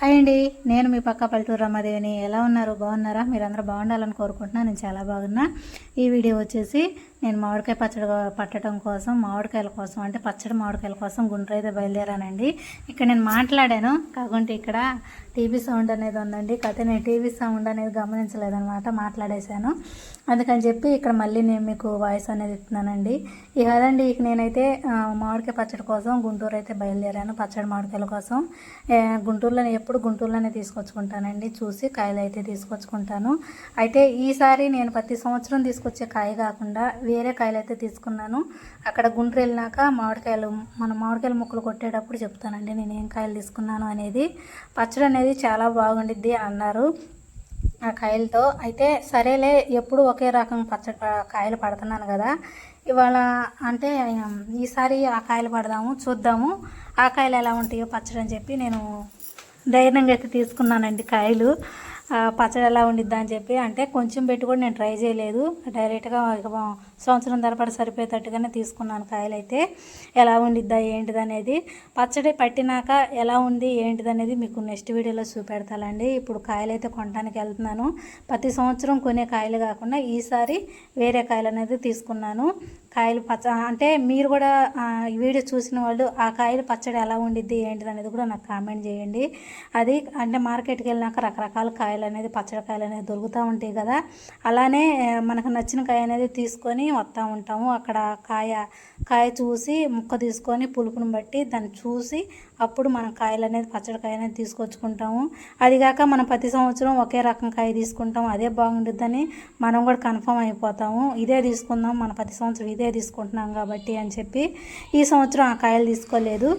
Hi అండి. నేను మీ పక్క పల్లెటూరు రమ్మదేవిని ఎలా ఉన్నారు? బాగున్నారా? మీరందరూ బాగుండాలని కోరుకుంటున్నా. నేను చాలా బాగున్నా. ఈ వీడియో వచ్చేసి నేను మామిడికాయ పచ్చడి పట్టడం కోసం మామిడికాయల కోసం అంటే పచ్చడి మామిడికాయల కోసం గుంటూరు అయితే బయలుదేరానండి. ఇక్కడ నేను మాట్లాడాను. కాకుంటే ఇక్కడ టీవీ సౌండ్ అనేది ఉందండి. కాకపోతే నేను టీవీ సౌండ్ అనేది గమనించలేదనమాట మాట్లాడేశాను. అందుకని చెప్పి ఇక్కడ మళ్ళీ నేను మీకు వాయిస్ అనేది ఇస్తున్నానండి. ఇక అదండి ఇక నేనైతే మామిడికాయ పచ్చడి కోసం గుంటూరు అయితే బయలుదేరాను పచ్చడి మామిడికాయల కోసం. గుంటూరులోనే గుంటూరులో ఎప్పుడు గుంటూరులోనే తీసుకొచ్చుకుంటానండి. చూసి కాయలు అయితే తీసుకొచ్చుకుంటాను. అయితే ఈసారి నేను ప్రతి సంవత్సరం తీసుకొచ్చే కాయ కాకుండా వేరే కాయలు అయితే తీసుకున్నాను. అక్కడ గుంటూరు వెళ్ళినాక మామిడికాయలు మన మామిడికాయల ముక్కలు కొట్టేటప్పుడు చెప్తానండి నేను ఏం కాయలు తీసుకున్నాను అనేది. పచ్చడి అనేది చాలా బాగుండిద్ది అన్నారు ఆ కాయలతో. అయితే సరేలే ఎప్పుడు ఒకే రకం పచ్చడి కాయలు పడుతున్నాను కదా. ఇవాళ అంటే ఈసారి ఆ కాయలు పడదాము చూద్దాము. ఆ కాయలు ఎలా ఉంటాయో పచ్చడి అని చెప్పి నేను ధైర్యంగా అయితే తీసుకున్నానండి కాయలు. పచ్చడి ఎలా ఉండిద్దా అని చెప్పి అంటే కొంచెం పెట్టి కూడా నేను ట్రై చేయలేదు. డైరెక్ట్గా సంవత్సరం ధరపడి సరిపోయేటట్టుగానే తీసుకున్నాను కాయలు అయితే ఎలా ఉండిద్దా ఏంటిది అనేది పచ్చడి పట్టినాక ఎలా ఉంది ఏంటిది అనేది మీకు నెక్స్ట్ వీడియోలో చూపెడతానండి. ఇప్పుడు కాయలు అయితే కొనడానికి వెళ్తున్నాను. ప్రతి సంవత్సరం కొనే కాయలు కాకుండా ఈసారి వేరే కాయలు అనేది తీసుకున్నాను. కాయలు పచ్చ అంటే మీరు కూడా ఈ వీడియో చూసిన వాళ్ళు ఆ కాయలు పచ్చడి ఎలా ఉండిద్ది ఏంటిది అనేది కూడా నాకు కామెంట్ చేయండి. అది అంటే మార్కెట్కి వెళ్ళినాక రకరకాల కాయలు అనేది పచ్చడి కాయలు అనేది దొరుకుతూ ఉంటాయి కదా. అలానే మనకు నచ్చిన కాయ అనేది తీసుకొని వస్తూ ఉంటాము. అక్కడ కాయ కాయ చూసి ముక్క తీసుకొని పులుపుని బట్టి దాన్ని చూసి అప్పుడు మనం కాయలు అనేది పచ్చడి కాయ అనేది తీసుకొచ్చుకుంటాము అదిగాక మనం ప్రతి సంవత్సరం ఒకే రకం కాయ తీసుకుంటాం అదే బాగుంటుందని మనం కూడా కన్ఫర్మ్ అయిపోతాము. ఇదే తీసుకుందాం మన ప్రతి సంవత్సరం ఇదే తీసుకుంటున్నాం కాబట్టి అని చెప్పి ఈ సంవత్సరం ఆ కాయలు తీసుకోలేదు.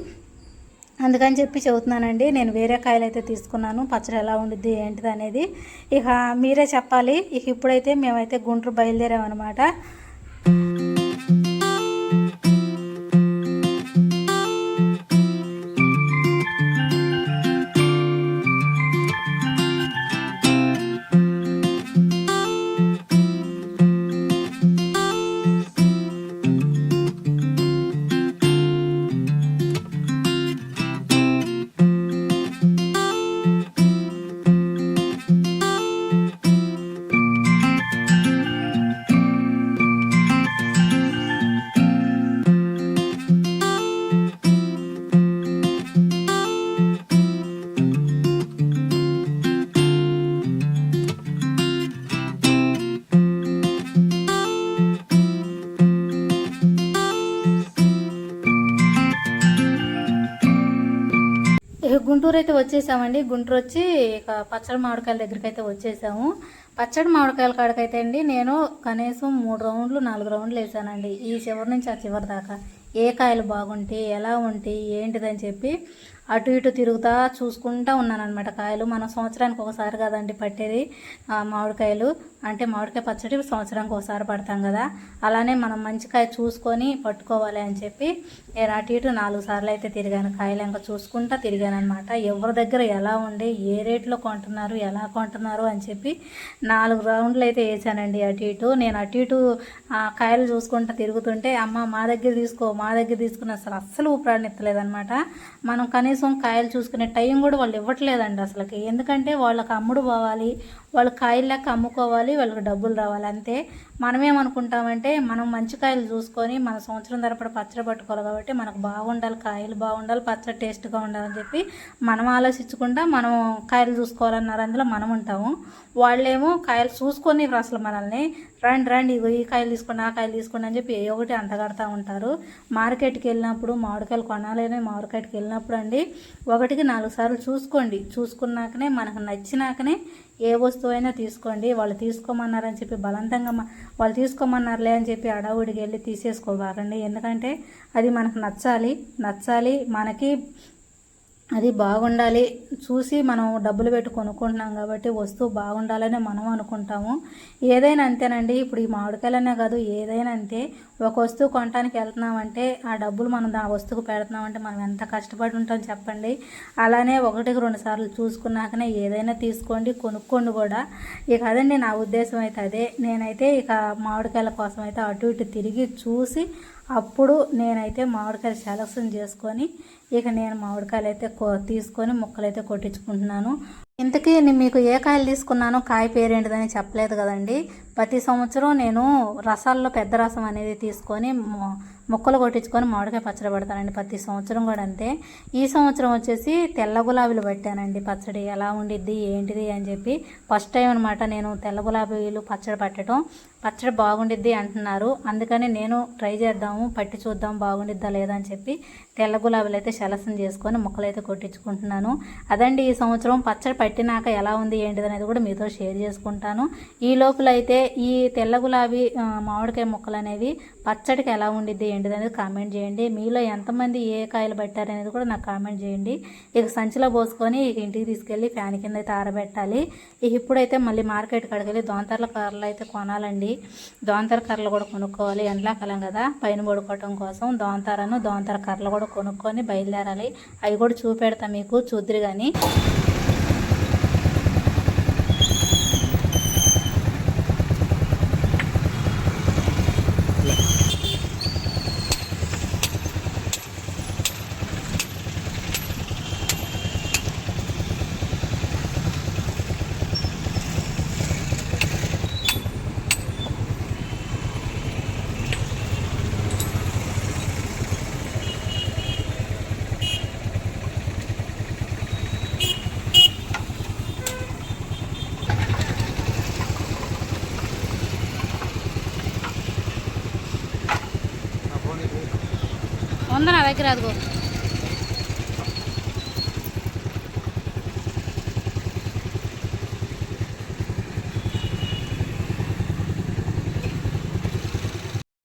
అందుకని చెప్పి చెబుతున్నానండి నేను వేరే కాయలు అయితే తీసుకున్నాను. పచ్చడి ఎలా ఉండిద్ది ఏంటిది అనేది ఇక మీరే చెప్పాలి. ఇక ఇప్పుడైతే మేమైతే గుంటూరు బయలుదేరామన్నమాట. గుంటూరు అయితే వచ్చేసామండి. గుంటూరు వచ్చి ఇక పచ్చడి మామిడికాయల దగ్గరికి అయితే వచ్చేసాము. పచ్చడి మామిడికాయల కాడకైతే అండి నేను కనీసం మూడు రౌండ్లు నాలుగు రౌండ్లు వేసానండి. ఈ చివరి నుంచి ఆ చివరి దాకా. ఏ కాయలు బాగుంటాయి ఎలా ఉంటాయి ఏంటిదని చెప్పి అటు ఇటు తిరుగుతా చూసుకుంటా ఉన్నానమాట కాయలు. మనం సంవత్సరానికి ఒకసారి కదండి పట్టేది ఆ, మామిడికాయలు. అంటే మామిడికాయ పచ్చడి సంవత్సరానికి ఒకసారి పడతాం కదా. అలానే మనం మంచి కాయ చూసుకొని పట్టుకోవాలి అని చెప్పి నేను అటు ఇటు నాలుగు సార్లు అయితే తిరిగాను. కాయలు ఇంకా చూసుకుంటా తిరిగాను అనమాట ఎవరి దగ్గర ఎలా ఉండి ఏ రేట్లో కొంటున్నారు ఎలా కొంటున్నారు అని చెప్పి నాలుగు రౌండ్లు అయితే వేసానండి అటు ఇటు. నేను అటు ఇటు కాయలు చూసుకుంటా తిరుగుతుంటే అమ్మ మా దగ్గర తీసుకో మా దగ్గర తీసుకుని అసలు అస్సలు ఊపిరాడినెత్తలేదనమాట మనం కనీసం కాయలు చూసుకునే టైం కూడా వాళ్ళు ఇవ్వట్లేదండి అసలుకి. ఎందుకంటే వాళ్ళకి అమ్ముడు పోవాలి వాళ్ళు కాయలు లెక్క అమ్ముకోవాలి వాళ్ళకి డబ్బులు రావాలి. అంతే. మనమేమనుకుంటామంటే మనం మంచి కాయలు చూసుకొని మన సంవత్సరం తరపడి పచ్చడి పట్టుకోవాలి కాబట్టి మనకు బాగుండాలి కాయలు బాగుండాలి పచ్చడి టేస్ట్గా ఉండాలని చెప్పి మనం ఆలోచించకుండా మనం కాయలు చూసుకోవాలన్నారు అందులో మనం ఉంటాము. వాళ్ళేమో కాయలు చూసుకొని అసలు మనల్ని. రండి రండి ఇగో ఈ కాయలు తీసుకోండి ఆ కాయలు తీసుకోండి అని చెప్పి ఏ ఒకటి అంటగడతా ఉంటారు. మార్కెట్కి వెళ్ళినప్పుడు మామిడికాయలు కొనాలని మార్కెట్కి వెళ్ళినప్పుడు అండి ఒకటికి నాలుగు సార్లు చూసుకోండి. చూసుకున్నాకనే మనకు నచ్చినాకనే ఏ వస్తువు అయినా తీసుకోండి. వాళ్ళు తీసుకోమన్నారని చెప్పి బలవంతంగా వాళ్ళు తీసుకోమన్నారులే అని చెప్పి అడవుడికి వెళ్ళి తీసేసుకోబాకండి ఎందుకంటే అది మనకు నచ్చాలి. నచ్చాలి మనకి అది బాగుండాలి. చూసి మనం డబ్బులు పెట్టి కొనుక్కుంటున్నాం కాబట్టి వస్తువు బాగుండాలని మనం అనుకుంటాము. ఏదైనా అంతేనండి. ఇప్పుడు ఈ మామిడికాయలనే కాదు ఏదైనా అంతే. ఒక వస్తువు కొనడానికి వెళ్తున్నామంటే ఆ డబ్బులు మనం ఆ వస్తువుకు పెడుతున్నామంటే మనం ఎంత కష్టపడి ఉంటాం చెప్పండి. అలానే ఒకటికి రెండు సార్లు చూసుకున్నాకనే ఏదైనా తీసుకోండి కొనుక్కోండి కూడా. ఇక అదండి నా ఉద్దేశం అయితే అదే. నేనైతే ఇక మామిడికాయల కోసం అయితే అటు ఇటు తిరిగి చూసి అప్పుడు నేనైతే మామిడికాయలు సెలక్షన్ చేసుకొని ఇక నేను మామిడికాయలు అయితే తీసుకొని ముక్కలు అయితే కొట్టించుకుంటున్నాను. ఇంతకీ నేను మీకు ఏ కాయలు తీసుకున్నానో కాయ పేరేంటిదని చెప్పలేదు కదండి. ప్రతి సంవత్సరం నేను రసాల్లో పెద్ద రసం అనేది తీసుకొని ముక్కలు కొట్టించుకొని మామిడికాయ పచ్చడి పెడతానండి ప్రతి సంవత్సరం కూడా అంతే. ఈ సంవత్సరం వచ్చేసి తెల్ల గులాబీలు పెట్టానండి పచ్చడి. ఎలా ఉండిద్ది ఏంటిది అని చెప్పి ఫస్ట్ టైం అనమాట నేను తెల్ల గులాబీలు పచ్చడి పట్టడం. పచ్చడి బాగుండిద్ది అంటున్నారు. అందుకని నేను ట్రై చేద్దాము పట్టి చూద్దాం బాగుండిద్దా లేదా అని చెప్పి తెల్ల గులాబీలు అయితే శలసం చేసుకొని ముక్కలు అయితే కొట్టించుకుంటున్నాను. అదండి ఈ సంవత్సరం పచ్చడి పట్టినాక ఎలా ఉంది ఏంటిది అనేది కూడా మీతో షేర్ చేసుకుంటాను. ఈ లోపల అయితే ఈ తెల్ల గులాబీ మామిడికాయ ముక్కలు అనేవి పచ్చడికి ఎలా ఉండిద్ది ఏంటిది అనేది కామెంట్ చేయండి. మీలో ఎంతమంది ఏ కాయలు పట్టారనేది కూడా నాకు కామెంట్ చేయండి. ఇక సంచిలో పోసుకొని ఇక ఇంటికి తీసుకెళ్ళి ఫ్యాన్ కింద అయితే ఆరబెట్టాలి. ఇక ఇప్పుడైతే మళ్ళీ మార్కెట్ కాడికి దోంతర్ల కర్రలు అయితే కొనాలండి. దోంతర కర్రలు కూడా కొనుక్కోవాలి. ఎండాకాలం కదా. పైన పడుకోవటం కోసం దోంతరను దోంతర కర్రలు కూడా కొనుక్కొని బయలుదేరాలి. అవి కూడా చూపెడతా మీకు చూద్దరు కానీ ఉందా నా దగ్గర అదిగో.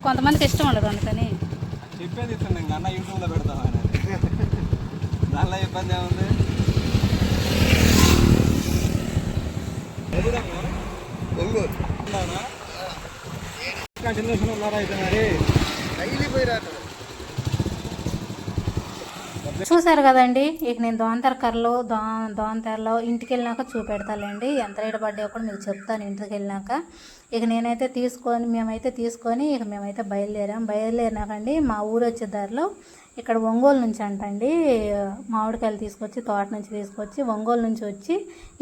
కొంతమందికి ఇష్టం ఉండదు అందుకని చెప్పేది ఇస్తాను ఇంకా అన్న యూట్యూబ్లో పెడతాను ఆయన. దానిలో ఇబ్బంది ఏముంది? ఉన్నారా అయితే మరి? చూసారు కదండి ఇక నేను దోంతర కర్రలు దో దోంతరలో ఇంటికి వెళ్ళినాక చూపెడతాలేండి. ఎంత రేటు పడ్డాయో కూడా మీకు చెప్తాను ఇంటికి వెళ్ళినాక ఇక నేనైతే తీసుకొని మేమైతే తీసుకొని ఇక మేమైతే బయలుదేరాం. బయలుదేరినాకండి మా ఊరు వచ్చే దారిలో ఇక్కడ ఒంగోలు నుంచి అంటండి మామిడికాయలు తీసుకొచ్చి తోట నుంచి తీసుకొచ్చి ఒంగోలు నుంచి వచ్చి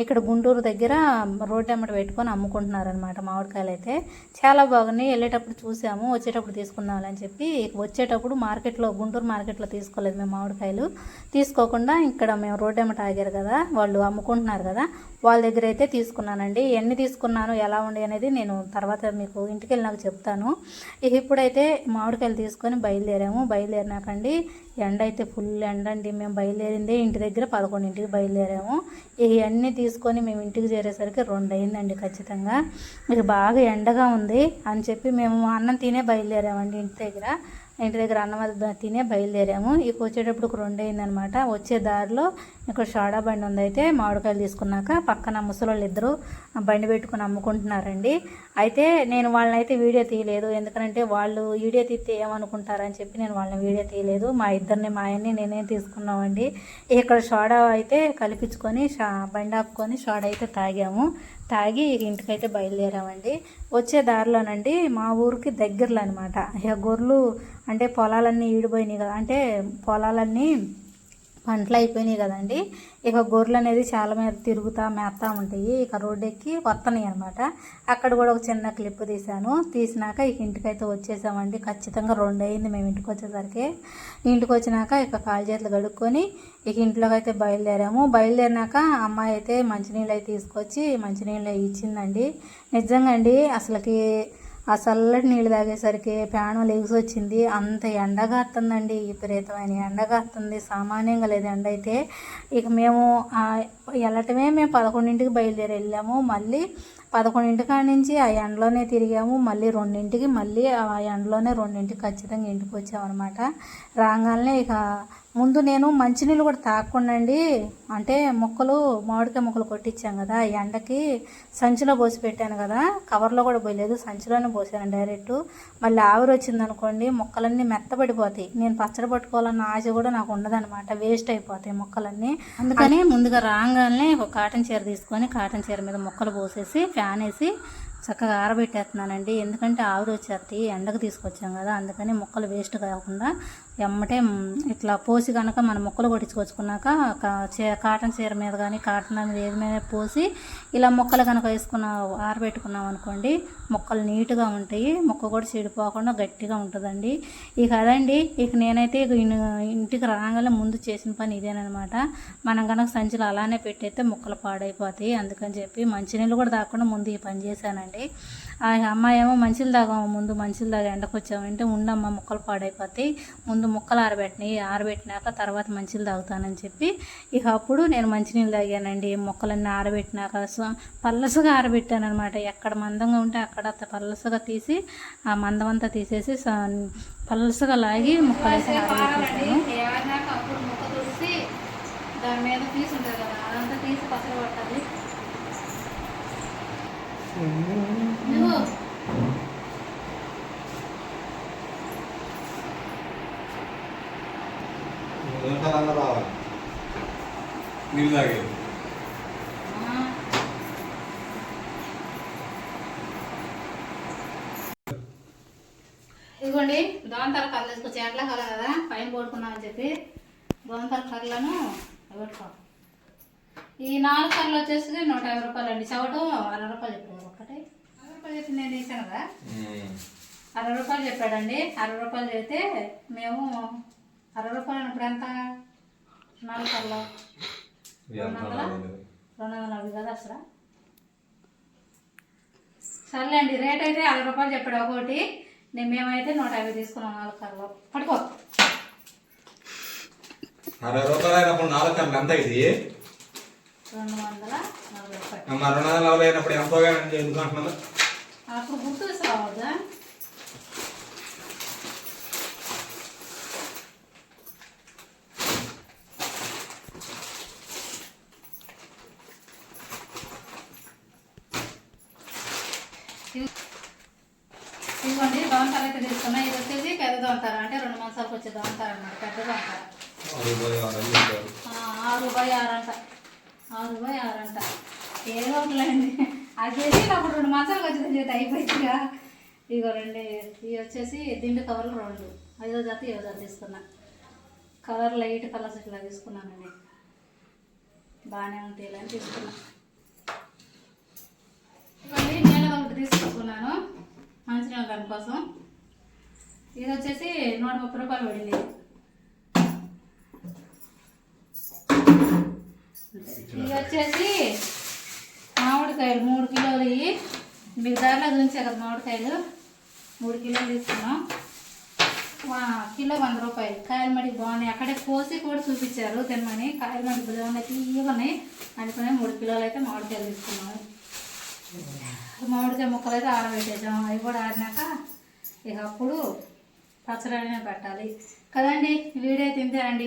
ఇక్కడ గుంటూరు దగ్గర రోడ్డు ఎమ్మట పెట్టుకొని అమ్ముకుంటున్నారనమాట మామిడికాయలు అయితే చాలా బాగున్నాయి. వెళ్ళేటప్పుడు చూసాము వచ్చేటప్పుడు తీసుకుందామని చెప్పి వచ్చేటప్పుడు మార్కెట్లో గుంటూరు మార్కెట్లో తీసుకోలేదు మేము మామిడికాయలు. తీసుకోకుండా ఇక్కడ మేము రోడ్డు అమ్మట ఆగారు కదా వాళ్ళు అమ్ముకుంటున్నారు కదా వాళ్ళ దగ్గర అయితే తీసుకున్నానండి. ఎన్ని తీసుకున్నాను ఎలా ఉండి అనేది నేను తర్వాత మీకు ఇంటికి వెళ్ళినాక చెప్తాను ఇప్పుడైతే మామిడికాయలు తీసుకొని బయలుదేరాము. బయలుదేరినాకండి ఎండ అయితే ఫుల్ ఎండ అండి మేము బయలుదేరిందే ఇంటి దగ్గర పదకొండింటికి బయలుదేరాము. ఇవన్నీ తీసుకొని మేము ఇంటికి చేరేసరికి రెండు అయిందండి ఖచ్చితంగా. ఇక బాగా ఎండగా ఉంది అని చెప్పి మేము అన్నం తినే బయలుదేరామండి ఇంటి దగ్గర. ఇంటి దగ్గర అన్నం అది తినే బయలుదేరాము. ఇక వచ్చేటప్పుడు ఒక రెండు అయిందనమాట. వచ్చే దారిలో ఇక్కడ షాడా బండి ఉంది. అయితే మామిడికాయలు తీసుకున్నాక పక్కన ముసలోళ్ళు ఇద్దరు బండి పెట్టుకుని అమ్ముకుంటున్నారండి. అయితే నేను వాళ్ళని అయితే వీడియో తీయలేదు. ఎందుకంటే వాళ్ళు వీడియో తీస్తే ఏమనుకుంటారని చెప్పి నేను వాళ్ళని వీడియో తీయలేదు. మా ఇద్దరిని మా ఆయన్ని నేనే తీసుకున్నామండి. ఇక్కడ షాడా అయితే కలిపించుకొని షా బండి ఆపుకొని షాడా అయితే తాగాము. తాగి ఇంటికైతే బయలుదేరామండి. వచ్చే దారిలోనండి మా ఊరికి దగ్గరలో అనమాట ఇక గొర్రెలు అంటే పొలాలన్నీ ఈడిపోయినాయి కదా అంటే పొలాలన్నీ పంటలు అయిపోయినాయి కదండి. ఇక గొర్రెలు అనేది చాలా మీద తిరుగుతూ మేస్తా ఉంటాయి. ఇక రోడ్డు ఎక్కి వస్తున్నాయి అనమాట అక్కడ కూడా ఒక చిన్న క్లిప్ తీశాను. తీసినాక ఇక ఇంటికైతే వచ్చేసామండి. ఖచ్చితంగా రెండు అయింది మేము ఇంటికి వచ్చేసరికి. ఇంటికి వచ్చినాక ఇక కాలు చేతులు కడుక్కొని ఇక ఇంట్లోకి అయితే బయలుదేరాము. బయలుదేరినాక అమ్మాయి అయితే మంచినీళ్ళు అయితే తీసుకొచ్చి మంచినీళ్ళు అవి ఇచ్చిందండి. నిజంగా అండి అసలుకి ఆ చల్లటి నీళ్ళు తాగేసరికి ప్రాణం లెగిసి వచ్చింది. అంత ఎండగాస్తుందండి విపరీతమైన ఎండగాస్తుంది సామాన్యంగా లేదు ఎండ అయితే. ఇక మేము వెళ్ళటమే మేము పదకొండింటికి బయలుదేరి వెళ్ళాము. మళ్ళీ పదకొండింటి కాడ నుంచి ఆ ఎండలోనే తిరిగాము. మళ్ళీ రెండింటికి మళ్ళీ ఆ ఎండలోనే రెండింటికి ఖచ్చితంగా ఇంటికి వచ్చామన్నమాట. రాగానే ఇక ముందు నేను మంచినీళ్ళు కూడా తాగకుండండి అంటే మొక్కలు మామిడికాయ మొక్కలు కొట్టించాం కదా ఈ ఎండకి సంచిలో పోసి పెట్టాను కదా కవర్లో కూడా పోయలేదు సంచిలోనే పోసాను డైరెక్ట్. మళ్ళీ ఆవిరి వచ్చింది అనుకోండి మొక్కలన్నీ మెత్తబడిపోతాయి. నేను పచ్చడి పట్టుకోవాలన్న ఆశ కూడా నాకు ఉండదన్నమాట వేస్ట్ అయిపోతాయి మొక్కలన్నీ. అందుకని ముందుగా రాగానే ఒక కాటన్ చీర తీసుకొని కాటన్ చీర మీద మొక్కలు పోసేసి ఫ్యాన్ వేసి చక్కగా ఆరబెట్టేస్తున్నానండి. ఎందుకంటే ఆవిరి వచ్చేస్తాయి ఎండకు తీసుకొచ్చాం కదా అందుకని మొక్కలు వేస్ట్ కాకుండా ఎమ్మటే ఇట్లా పోసి కనుక మనం ముక్కలు కొట్టించుకొచ్చుకున్నాక కా- కాటన్ చీర మీద కానీ కాటన్ మీద ఏది మీద పోసి ఇలా ముక్కలు కనుక వేసుకున్న ఆరబెట్టుకున్నాం అనుకోండి ముక్కలు నీట్గా ఉంటాయి. ముక్క కూడా చెడిపోకుండా గట్టిగా ఉంటుందండి. ఇక అదండి ఇక నేనైతే ఇక ఇంటికి రాగానే ముందు చేసిన పని ఇదేనమాట మనం కనుక సంచులు అలానే పెట్టయితే ముక్కలు పాడైపోతాయి. అందుకని చెప్పి మంచినీళ్ళు కూడా తాగకుండా ముందు ఈ పని చేశానండి. ఆ అమ్మాయి ఏమో మంచిలు తాగాము ముందు మంచిలు తాగా ఎండకు వచ్చామంటే ఉండమ్మ మొక్కలు పాడైపోతాయి ముందు మొక్కలు ఆరబెట్టినాయి ఆరబెట్టినాక తర్వాత మంచిలు తాగుతానని చెప్పి ఇక అప్పుడు నేను మంచినీళ్ళు తాగానండి. మొక్కలన్నీ ఆరబెట్టినాక సో పల్లసగా ఆరబెట్టాను అనమాట ఎక్కడ మందంగా ఉంటే అక్కడ పల్లసగా తీసి ఆ మందం అంతా తీసేసి పల్లసగా పలసగా లాగి మొక్కలు అప్పుడు తుడిసి దాని మీద తీసి ఉంటుంది కదా అదంతా తీసి పసలు పట్టాలి రావాలి. నీళ్ళు తాగేది ఇదిగోండి దోమతర కర్రలు తీసుకొచ్చి ఎండాకాలం కదా పైన పడుకున్నామని చెప్పి దోమతర కర్రలను పెట్టుకో ఈ నాలుగు కర్రలు వచ్చేసి నూట యాభై రూపాయలు అండి. చవటం అరవై రూపాయలు చెప్పాడు ఒకటి. అరవై రూపాయలు చెప్పి నేను తీసాను కదా? అరవై రూపాయలు చెప్పాడండి. అరవై రూపాయలు చెప్తే మేము అరవై రూపాయలు అన్నప్పుడు ఎంత? నాలుగు కర్రలు రెండు వందల? రెండు వందల కదా అసలు? సర్లే అండి రేట్ అయితే అరవై రూపాయలు చెప్పాడు ఒకటి నేను మేమైతే నూట యాభై తీసుకున్నాం నాలుగు కర్రలు పట్టుకో. అరవై రూపాయలు అయినప్పుడు నాలుగు కన్నా ఎంత ఇది? రెండు వందల నలభై రూపాయలు. మరి రెండు వందల నలభై అయినప్పుడు ఎందుకు అప్పుడు గుర్తు ఇదిగోండి దోమతార అయితే తీసుకున్నా ఇది వచ్చేసి పెద్ద దోమతార అంటే రెండు మాసాలకు వచ్చే దోమతార అన్నమాట పెద్ద దోమతార ఆరు బై ఆరు అంట ఆరు బై ఆరు అంట ఏదో ఒకలేండి. అది చేసి నాకు రెండు మాసాలకు వచ్చింది చేతి అయిపోయిందిగా. ఇగో రెండు ఇవి వచ్చేసి దిండు కవర్లు రెండు. ఐదో జాతి ఏదో జాతి తీసుకున్నా. కలర్ లైట్ కలర్స్ ఇట్లా తీసుకున్నానండి. బాగానే ఉంటాయి ఇలా అని తీసుకున్నాను. మంచినీళ్ళ దానికోసం ఇది వచ్చేసి నూట ముప్పై రూపాయలు పడింది. ఇది వచ్చేసి మామిడికాయలు మూడు కిలోలు ఇవి. మీకు దారిలో చూంచే కదా మామిడికాయలు. మూడు కిలోలు తీసుకున్నాం. కిలో వంద రూపాయలు. కాయలు మడికి బాగున్నాయి. అక్కడే కోసి కూడా చూపించారు. తినమని కాయలు మడికి బాగున్నాయి. తీయమని అనుకునే మూడు కిలోలు అయితే మామిడికాయలు తీసుకున్నాము. మామిడికాయ ముక్కలు అయితే ఆరబెట్టేసాం అవి కూడా ఆరినాక ఇక అప్పుడు పచ్చడి పెట్టాలి. కదండి? వీడియో అయితే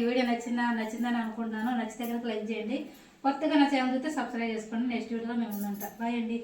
వీడియో నచ్చిందా? నచ్చిందని అనుకుంటున్నాను. నచ్చితే కనుక లైక్ చేయండి. కొత్తగా నా ఛానల్ చూస్తే సబ్స్క్రైబ్ చేసుకోండి. నెక్స్ట్ వీడియోలో మేము ఉందంట బాయ్ అండి.